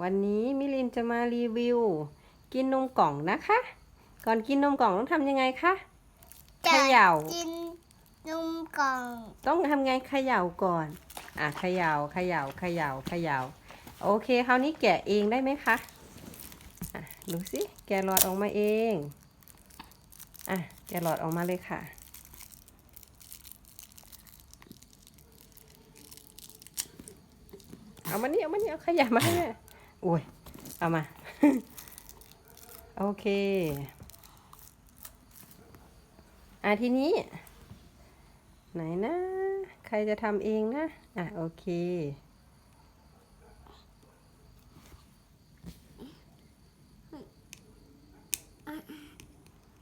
วันนี้มิลินจะมารีวิว กินนมกล่องนะคะ ก่อนกินนมกล่องต้องทำยังไงคะเขย่ากินนมกล่อง ต้องทำไงเขย่าก่อน อะเขย่าเขย่าเขย่าเขย่าโอเคคราวนี้แกะเองได้ไหมคะอะดูสิแกะหลอดออกมาเองอะแกะหลอดออกมาเลยค่ะเอามานี่เอามานี่เอาขยับมาให้แม่ โอ้ย เอามา โอเค อะทีนี้ ไหนนะ ใครจะทำเองนะ อะ โอเค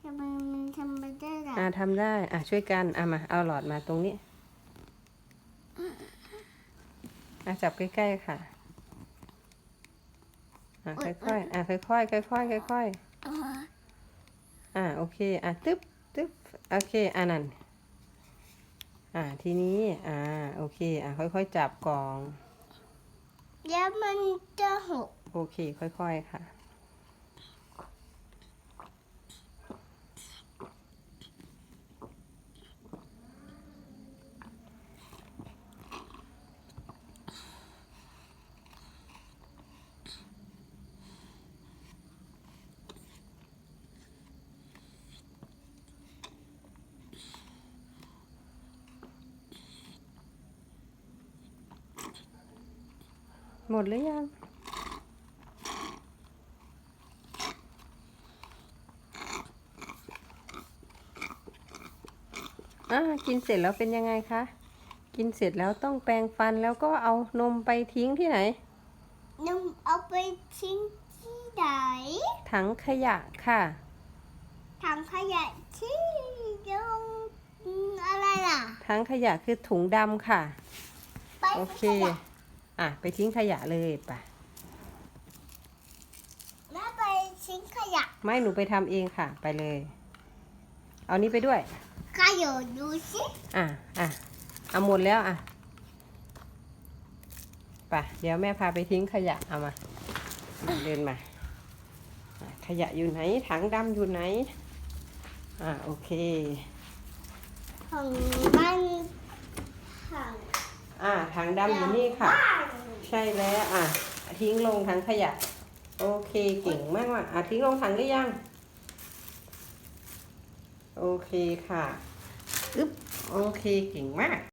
ทำไมมันทำไม่ได้ล่ะอะทำได้ อะช่วยกัน อะมา เอาหลอดมาตรงนี้ อะจับใกล้ๆค่ะ อะค่อยๆอะค่อยๆค่อยๆค่อยๆอะโอเคอะตึ๊บตึ๊บโอเคอะนั่นอะทีนี้อ่าโอเคอะค่อยๆจับกล่องเดี๋ยวมันจะหกโอเค ค่อยๆค่ะ หมดหรือยัง อ่า กินเสร็จแล้วเป็นยังไงคะ กินเสร็จแล้วต้องแปรงฟันแล้วก็เอานมไปทิ้งที่ไหน นมเอาไปทิ้งที่ไหน ถังขยะค่ะ ถังขยะที่ตรงอะไรล่ะ ถังขยะคือถุงดำค่ะ โอเค อะ ไปทิ้งขยะเลยไปแล้วไปทิ้งขยะไม่หนูไปทำเองค่ะ ไปเลย เอานี้ไปด้วย ขยะดูสิอะอะเอาหมดแล้วอะไปเดี๋ยวแม่พาไปทิ้งขยะเอามาอะเดินมาอะขยะอยู่ไหน ถังดำอยู่ไหน อะโอเคของมันถัง อะถังดำอยู่นี่ค่ะ ใช่แล้วอะทิ้งลงถังขยะ โอเคเก่งมากว่ะอะทิ้งลงถังหรือยัง โอเคค่ะ อึ๊บ โอเคเก่งมาก